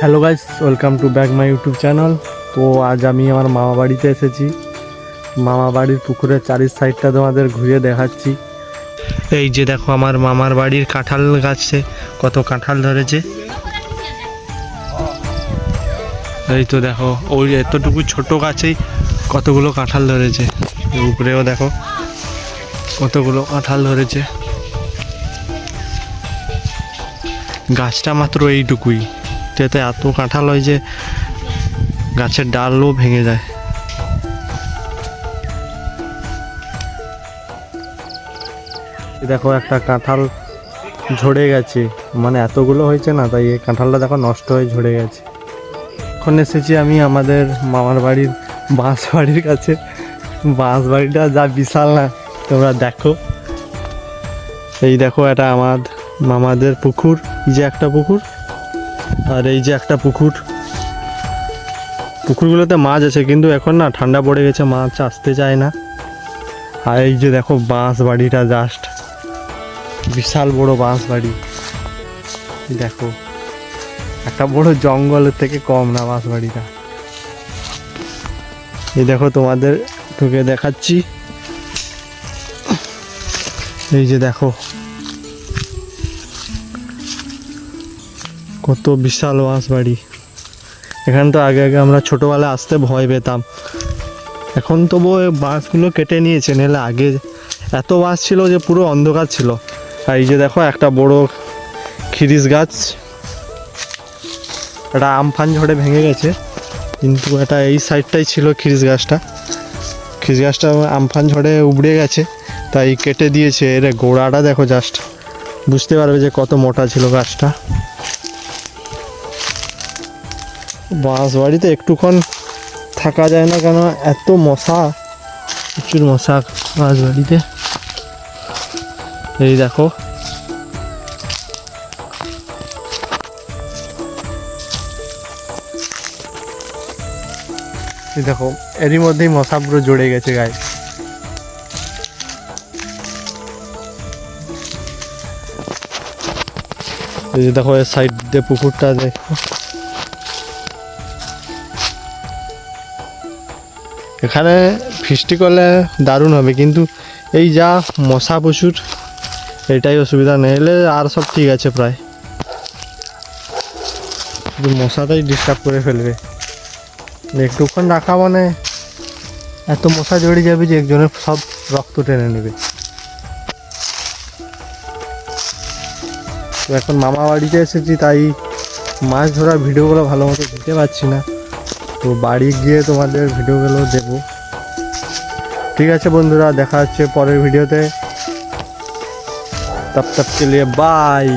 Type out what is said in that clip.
Hello guys welcome to back my YouTube channel তো আজ আমি আমার মামা বাড়িতে এসেছি। মামা বাড়ির পুকুরের চারি সাইডটা তোমাদের ঘুরিয়ে দেখাচ্ছি। এই যে দেখো আমার মামার বাড়ির কাঁঠাল গাছে কত কাঁঠাল ধরেছে। এই তো দেখো, ওই এতটুকু ছোট গাছেই কতগুলো কাঁঠাল ধরেছে। উপরেও দেখো, কতগুলো কাঁঠাল ধরেছে। গাছটা মাত্র এইটুকুই। এতে এত কাঁঠাল হয় যে গাছের ডালও ভেঙে যায়। দেখো একটা কাঁঠাল ঝরে গেছে। মানে এতগুলো হয়েছে না, তাই এই কাঁঠালটা দেখো নষ্ট হয়ে ঝরে গেছে। এখন এসেছি আমি আমাদের মামার বাড়ির, বাঁশ বাড়ির কাছে। বাঁশ বাড়িটা যা বিশাল না, তোমরা দেখো। এই দেখো এটা আমার মামাদের পুকুর যে একটা পুকুর আর এই যে একটা পুকুর। পুকুরগুলোতে মাছ আছে, কিন্তু এখন না ঠান্ডা পড়ে গেছে, মাছ আসতে চায় না। আর এই যে দেখো বাঁশ বাড়িটা জাস্ট বিশাল বড় বাঁশ বাড়ি। দেখো, একটা বড় জঙ্গলের থেকে কম না বাঁশ বাড়িটা। এই দেখো তোমাদের তোকে দেখাচ্ছি। এই যে দেখো কত বিশাল বাঁশ বাড়ি। এখানে তো আগে আগে আমরা ছোটোবেলায় আসতে ভয় পেতাম। এখন তবু বাঁশগুলো কেটে নিয়েছে, নাহলে আগে এত বাঁশ ছিল যে পুরো অন্ধকার ছিল। আর এই যে দেখো, একটা বড় খিরিস গাছ। একটা আমফান ঝড়ে ভেঙে গেছে। কিন্তু এটা এই সাইডটাই ছিল খিরিস গাছটা। খিরিস গাছটা আমফান ঝড়ে উবড়ে গেছে, তাই কেটে দিয়েছে। এর গোড়াটা দেখো জাস্ট বুঝতে পারবে যে কত মোটা ছিল গাছটা। বাঁশ বাড়িতে একটুক্ষণ থাকা যায় না কেন? এত মশা। প্রচুর মশা বাঁশ বাড়িতে এই দেখো। এই দেখো, এরই মধ্যেই মশা পুরো জড়ে গেছে গায়ে। এই যে দেখো, এর সাইড দিয়ে পুকুরটা দেখো। এখানে ফিস্টি করলে দারুণ হবে, কিন্তু এই যা মশা প্রচুর, এটাই অসুবিধা নেই। এলে আর সব ঠিক আছে প্রায়। শুধু মশাটাই ডিস্টার্ব করে ফেলবে। একটুক্ষণ রাখা মানে এত মশা জড়ে যাবে যে একজনের সব রক্ত টেনে নেবে। এখন মামা বাড়িতে এসেছি, তাই মাছ ধরার ভিডিওগুলো ভালো মতো দিতে পারছি না। তো বাড়ি গিয়ে তোমাদের ভিডিওগুলো দেবো। ঠিক আছে বন্ধুরা, দেখা হচ্ছে পরের ভিডিওতে। তপ তপ কে লিয়ে বাই